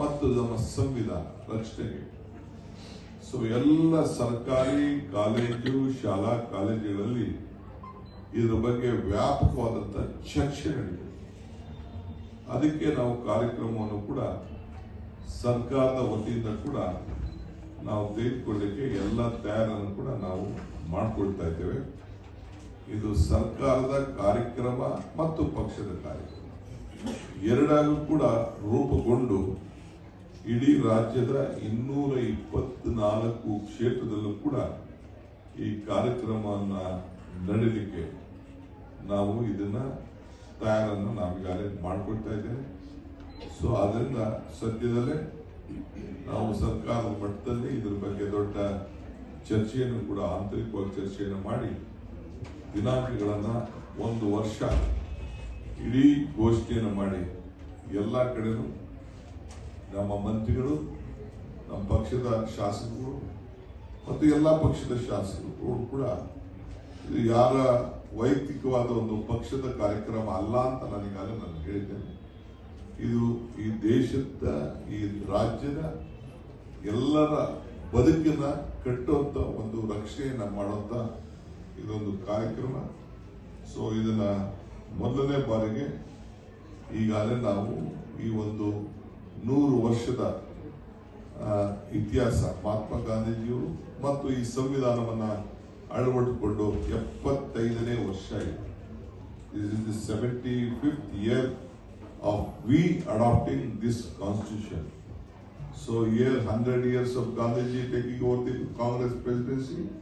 ಮತ್ತು ನಮ್ಮ ಸಂವಿಧಾನ ರಕ್ಷಣೆಗೆ. ಸೊ ಎಲ್ಲ ಸರ್ಕಾರಿ ಕಾಲೇಜು, ಶಾಲಾ ಕಾಲೇಜುಗಳಲ್ಲಿ ಇದರ ಬಗ್ಗೆ ವ್ಯಾಪಕವಾದಂತ ಚರ್ಚೆ ನಡೆಯುತ್ತೆ ಅದಕ್ಕೆ ನಾವು ಕಾರ್ಯಕ್ರಮವನ್ನು ಕೂಡ ಸರ್ಕಾರದ ವತಿಯಿಂದ ಕೂಡ ನಾವು ತೆಗೆದುಕೊಳ್ಳಿಕ್ಕೆ ಎಲ್ಲ ತಯಾರನ್ನು ಕೂಡ ನಾವು ಮಾಡಿಕೊಳ್ತಾ ಇದ್ದೇವೆ. ಇದು ಸರ್ಕಾರದ ಕಾರ್ಯಕ್ರಮ ಮತ್ತು ಪಕ್ಷದ ಕಾರ್ಯಕ್ರಮ. ಎರಡಾಗೂ ಕೂಡ ರೂಪುಗೊಂಡು ಇಡೀ ರಾಜ್ಯದ ಇನ್ನೂರ ಇಪ್ಪತ್ನಾಲ್ಕು ಕ್ಷೇತ್ರದಲ್ಲೂ ಕೂಡ ಈ ಕಾರ್ಯಕ್ರಮವನ್ನ ನಡೀಲಿಕ್ಕೆ ನಾವು ಇದನ್ನ ತಯಾರನ್ನು ನಾವೀಗಾಗಲೇ ಮಾಡ್ಕೊಳ್ತಾ ಇದ್ದೇವೆ. ಸೊ ಅದರಿಂದ ಸದ್ಯದಲ್ಲೇ ನಾವು ಸರ್ಕಾರದ ಮಟ್ಟದಲ್ಲಿ ಇದ್ರ ಬಗ್ಗೆ ದೊಡ್ಡ ಚರ್ಚೆಯನ್ನು ಕೂಡ, ಆಂತರಿಕವಾಗಿ ಚರ್ಚೆಯನ್ನು ಮಾಡಿ ದಿನಾಂಕಗಳನ್ನ ಒಂದು ವರ್ಷ ಇಡೀ ಘೋಷಣೆಯನ್ನು ಮಾಡಿ ಎಲ್ಲ ಕಡೆನೂ ನಮ್ಮ ಮಂತ್ರಿಗಳು, ನಮ್ಮ ಪಕ್ಷದ ಶಾಸಕರು ಮತ್ತು ಎಲ್ಲ ಪಕ್ಷದ ಶಾಸಕರು ಕೂಡ ಇದು ಯಾರ ವೈಯಕ್ತಿಕವಾದ ಒಂದು ಪಕ್ಷದ ಕಾರ್ಯಕ್ರಮ ಅಲ್ಲ ಅಂತ ನನಗಾಗಲೇ ನಾನು ಹೇಳಿದ್ದೇನೆ. ಇದು ಈ ದೇಶದ, ಈ ರಾಜ್ಯದ ಎಲ್ಲರ ಬದುಕಿನ ಕಟ್ಟುವಂಥ ಒಂದು ರಕ್ಷಣೆಯನ್ನ ಮಾಡುವಂಥ ಇದೊಂದು ಕಾರ್ಯಕ್ರಮ. ಸೊ ಇದನ್ನ ಮೊದಲನೇ ಬಾರಿಗೆ ಈಗಾಗಲೇ ನಾವು ಈ ಒಂದು ನೂರು ವರ್ಷದ ಇತಿಹಾಸ ಮಹಾತ್ಮ ಗಾಂಧೀಜಿಯವರು ಮತ್ತು ಈ ಸಂವಿಧಾನವನ್ನು ಅಳವಡಿಸಿಕೊಂಡು ಎಪ್ಪತ್ತೈದನೇ ವರ್ಷ ಇದೆ is the 75th year of we adopting this constitution. So here, 100 years of Gandhiji taking over the Congress presidency,